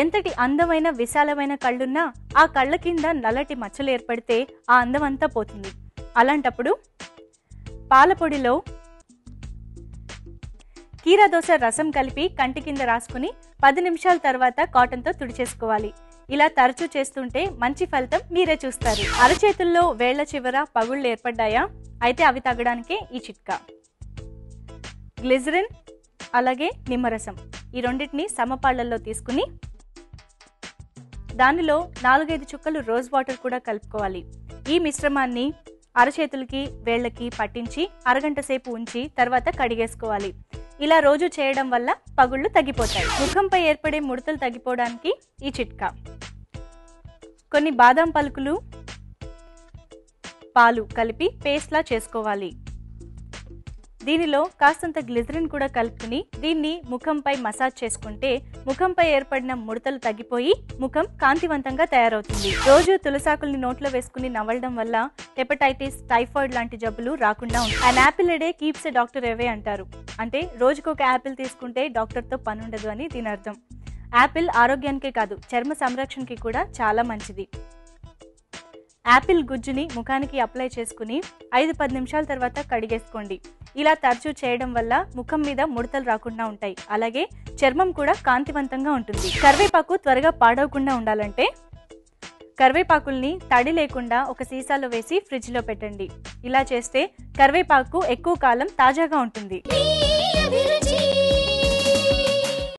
ఎంతటి అందమైన విశాలమైన కళ్ళున్నా ఆ కళ్ళ కింద నల్లటి మచ్చలు ఏర్పడితే ఆ అందం అంతా పోతుంది. అలాంటప్పుడు పాలపొడిలో కీరాదోస రసం కలిపి కంటి కింద రాసుకుని పది నిమిషాల తర్వాత కాటన్తో తుడిచేసుకోవాలి. ఇలా తరచూ చేస్తుంటే మంచి ఫలితం మీరే చూస్తారు. అరచేతుల్లో వేళ్ళ చివర పగుళ్ళు ఏర్పడ్డాయా? అయితే అవి తగ్గడానికే ఈ చిట్కా. గ్లిజరిన్ అలాగే నిమ్మరసం ఈ రెండింటిని సమపాళ్ళలో తీసుకుని దానిలో నాలుగైదు చుక్కలు రోజ్ వాటర్ కూడా కలుపుకోవాలి. ఈ మిశ్రమాన్ని అరచేతులకి వేళ్ళకి పట్టించి అరగంట సేపు ఉంచి తర్వాత కడిగేసుకోవాలి. ఇలా రోజు చేయడం వల్ల పగుళ్ళు తగ్గిపోతాయి. ముఖంపై ఏర్పడే ముడతలు తగ్గిపోవడానికి ఈ చిట్కా. కొన్ని బాదం పలుకులు పాలు కలిపి పేస్ట్లా చేసుకోవాలి. దీనిలో కాస్తంత గ్లిజరిన్ కూడా కలుపుకుని దీన్ని ముఖంపై మసాజ్ చేసుకుంటే ముఖంపై ఏర్పడిన ముడతలు తగ్గిపోయి ముఖం కాంతివంతంగా తయారవుతుంది. రోజు తులసాకుల్ని నోట్లో వేసుకుని నవ్వడం వల్ల హెపటైటిస్ టైఫాయిడ్ లాంటి జబ్బులు రాకుండా ఉంటాయి. And apple a day keeps a doctor away అంటారు. అంటే రోజుకొక యాపిల్ తీసుకుంటే డాక్టర్తో పని ఉండదు అని దీని అర్థం యాపిల్ ఆరోగ్యానికే కాదు చర్మ సంరక్షణకి కూడా చాలా మంచిది. యాపిల్ గుజ్జుని ముఖానికి అప్లై చేసుకుని ఐదు పది నిమిషాల తర్వాత కడిగేసుకోండి. ఇలా తరచూ చేయడం వల్ల ముఖం మీద ముడతలు రాకుండా ఉంటాయి. అలాగే చర్మం కూడా కాంతివంతంగా ఉంటుంది. కరివేపాకు త్వరగా పాడవకుండా ఉండాలంటే కరివేపాకుల్ని తడి లేకుండా ఒక సీసాలో వేసి ఫ్రిడ్జ్లో పెట్టండి. ఇలా చేస్తే కరివేపాకు ఎక్కువ కాలం తాజాగా ఉంటుంది.